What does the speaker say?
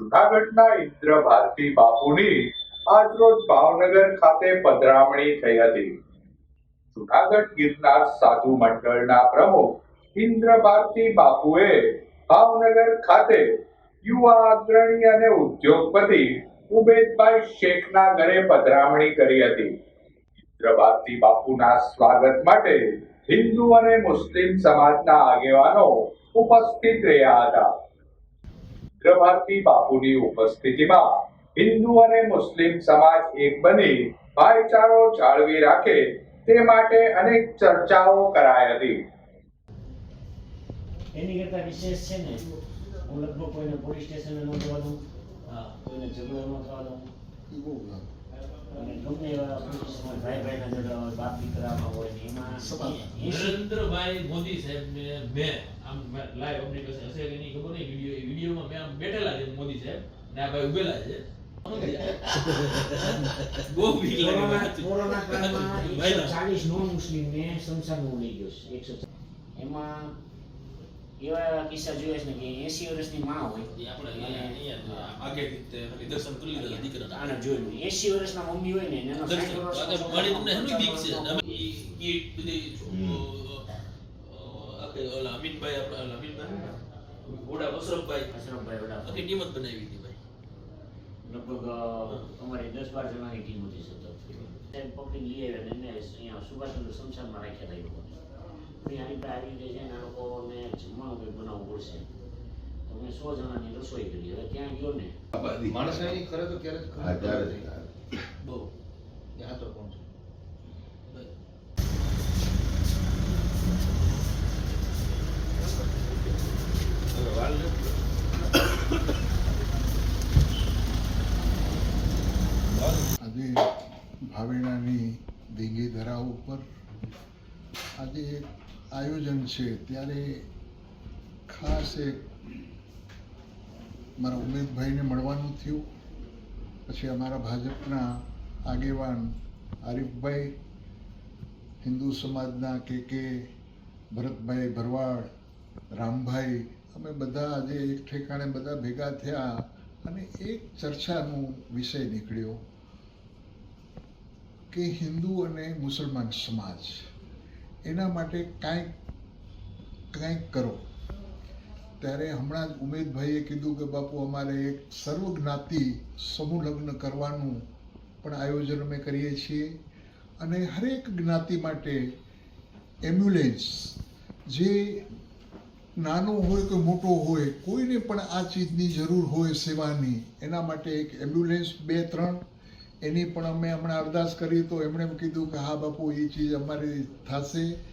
જુનાગઢના ઇન્દ્ર ભારતી બાપુની આજરોજ ભાવનગર ખાતે પધરામણી થઈ હતી. જુનાગઢ ગિરનાર સાધુ મંડળના પ્રમુખ ઇન્દ્ર ભારતી બાપુએ ભાવનગર ખાતે યુવા અગ્રણી અને ઉદ્યોગપતિ ઉબેદભાઈ શેખના ઘરે પધરામણી કરી હતી. ઇન્દ્ર ભારતી બાપુના સ્વાગત માટે હિન્દુ અને મુસ્લિમ સમાજના આગેવાનો ઉપસ્થિત રહ્યા હતા. ભારતી બાપુની ઉપસ્થિતિમાં હિન્દુ અને મુસ્લિમ સમાજ એક બની ભાઈચારો જાળવી રાખે તે માટે અનેક ચર્ચાઓ કરાઈ હતી. એની કરતા વિશેષ છે ને, હું લગભગ કોઈને પોલીસ સ્ટેશને ન કોઈને ઝઘડો ન નરેન્દ્રભાઈ મોદી સાહેબ મેં આમ લાઈવ હશે કે નહીં ખબર નહીં. વીડિયો વિડીયોમાં મેં આમ બેઠેલા છે મોદી સાહેબ. ને આ ભાઈ ઉભેલા છે. બહુ બીક લાગે કોરોના કાળમાં એકસો ચાલીસ નોન મુસ્લિમને સંસારમાં લઈ ગયો છે. એકસો એમાં એવા એવા કિસ્સા જોયા છે કે એસી વર્ષની માં હોય આને જોયું એસી વર્ષના મમ્મી હોય ને એનો દર્શન. સાઠ વર્ષનો આગળ મારી તમને એનું બીક છે છોકરો અમે ઈ કીટ બધી અ, આપણે અમીનભાઈ ઓડા અશરફભાઈ અશરફભાઈ વડા આખી ટીમ જ બનાવી હતી ભાઈ લગભગ અમારી દસ બાર જણાની ટીમ હતી સતત પકડી લઈ આવ્યા ને એને અહીંયા સુભાષચંદ્ર શમશાનમાં રાખ્યા હતા એ લોકોને આવી રીતે છે ને આ લોકોને જમવાનું કંઈક બનાવવું પડશે તો સો જણાની રસોઈ કરી. હવે ત્યાં ગયો ને. માણસ એની કરે તો ક્યારે જ કરે. હા, ત્યારે જ. બહુ. ત્યાં તો કોણ આજે ભાવેણાની દીંગી ધરા ઉપર આજે આયોજન છે. ત્યારે ખાસ એક મારા ઉમેદભાઈને મળવાનું થયું. પછી અમારા ભાજપના આગેવાન આરીફભાઈ, હિન્દુ સમાજના કે કે ભરતભાઈ ભરવાડ, રામભાઈ, અમે બધા આજે એક ઠેકાણે બધા ભેગા થયા અને એક ચર્ચાનો વિષય નીકળ્યો કે હિન્દુ અને મુસલમાન સમાજ, એના માટે કાંઈક કાંઈક કરો. ત્યારે હમણાં જ ઉમેદભાઈએ કીધું કે, બાપુ, અમારે એક સર્વજ્ઞાતિ સમૂહ લગ્ન કરવાનું પણ આયોજન અમે કરીએ છીએ. અને હરેક જ્ઞાતિ માટે એમ્બ્યુલન્સ, જે નાનો હોય કે મોટો હોય, કોઈને પણ આ ચીજની જરૂર હોય સેવાની, એના માટે એક એમ્બ્યુલન્સ બે ત્રણ. એની પણ અમે હમણાં અરદાસ કરી તો એમણે કીધું કે, હા, બાપુ, એ ચીજ અમારી થશે.